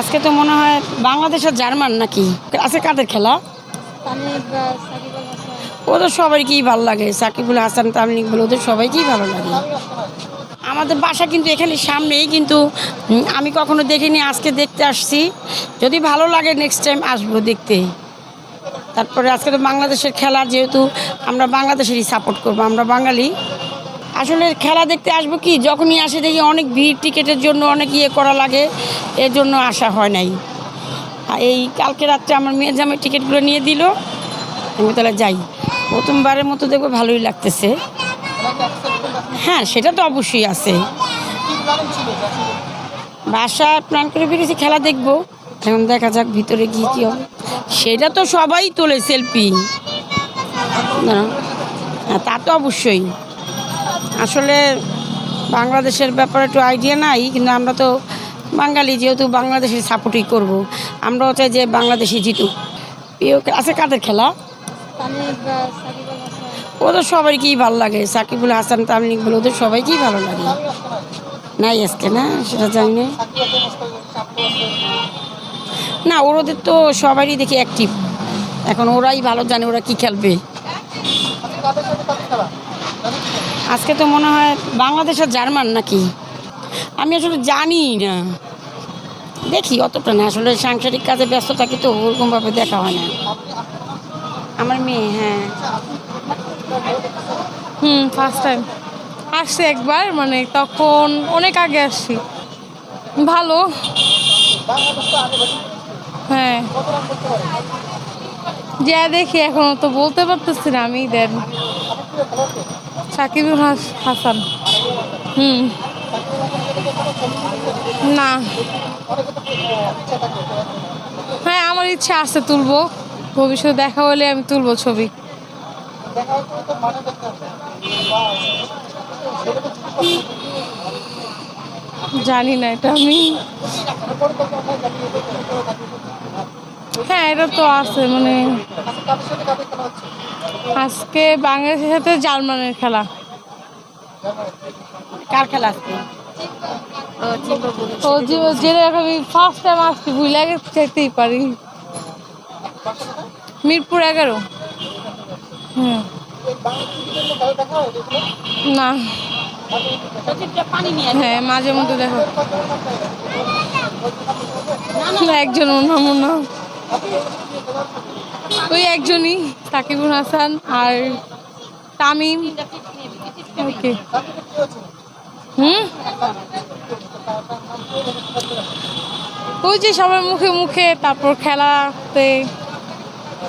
আজকে তো মনে হয় বাংলাদেশ আর জার্মান নাকি? আজকে কাদের খেলা? ওদের সবাইকেই ভালো লাগে। সাকিবুল হাসান তামলিক বলে ওদের সবাইকেই ভালো লাগে। আমাদের বাসা কিন্তু এখানে সামনেই কিন্তু আমি কখনো দেখিনি আজকে দেখতে আসছি। যদি ভালো লাগে নেক্সট টাইম আসব দেখতে। তারপরে আজকে তো বাংলাদেশের খেলা যেহেতু আমরা বাংলাদেশেরই সাপোর্ট করব আমরা বাঙালি। আসলে খেলা দেখতে আসব কি? যখনই আসে দেখি অনেক ভিড় টিকিটের জন্য অনেক ইয়ে করা লাগে, এর জন্য আসা হয় নাই। এই কালকে রাত্রে আমার মেয়ের জামের টিকিটগুলো নিয়ে দিল, আমি তাহলে যাই। প্রথমবারের মতো দেখব ভালোই লাগতেছে। হ্যাঁ সেটা তো অবশ্যই আছে। বাসা প্ল্যান করে ফিরেছি, খেলা দেখব। এখন দেখা যাক ভিতরে গিয়ে কী হবে। সেটা তো সবাই তোলে সেলফি। হ্যাঁ তা তো অবশ্যই। আসলে বাংলাদেশের ব্যাপারে একটু আইডিয়া নাই কিন্তু আমরা তো বাঙালি যেহেতু বাংলাদেশের সাপোর্টই করব। আমরাও চাই যে বাংলাদেশি জিতুক। প্রিয় আছে কাদের খেলা? ওদের সবাইকেই ভালো লাগে। সাকিবুল হাসান তামলিক বলে ওদের সবাইকেই ভালো লাগে। নাই আজকে না? সেটা জানি না। না ওর ওদের তো সবারই দেখি অ্যাক্টিভ এখন ওরাই ভালো জানে ওরা কি খেলবে। আজকে তো মনে হয় বাংলাদেশ আর জার্মান নাকি? আমি আসলে জানি না। দেখি, অতটা না। আসলে সাংসারিক কাজে ব্যস্ত থাকি তো ওরকমভাবে দেখা হয় না। আমার মেয়ে হ্যাঁ। হুম ফার্স্ট টাইম আসছি একবার মানে তখন অনেক আগে আসছি। ভালো। হ্যাঁ। যা দেখি, এখন তো বলতে পারতেছি না আমি, দেন। সাকিবুল হাস- হাসান। হুম। না। হ্যাঁ আমার ইচ্ছা আছে তুলবো। ভবিষ্যতে দেখা হলে আমি তুলবো ছবি। জানি না এটা আমি। হ্যাঁ এটা তো আছে মানে আজকে বাংলাদেশের সাথে জার্মানের খেলা। কার খেলা আজকে? ও, তো যে- যেটা আমি ফার্স্ট টাইম আসছি ভুলে পারি। মিরপুর এগারো। হুম। না। হ্যাঁ মাঝে মধ্যে দেখো। একজন মনে হয়। ওই একজনই, সাকিবুল হাসান আর তামিম। ওকে। হুম? ওই যে সবার মুখে মুখে, তারপর খেলাতে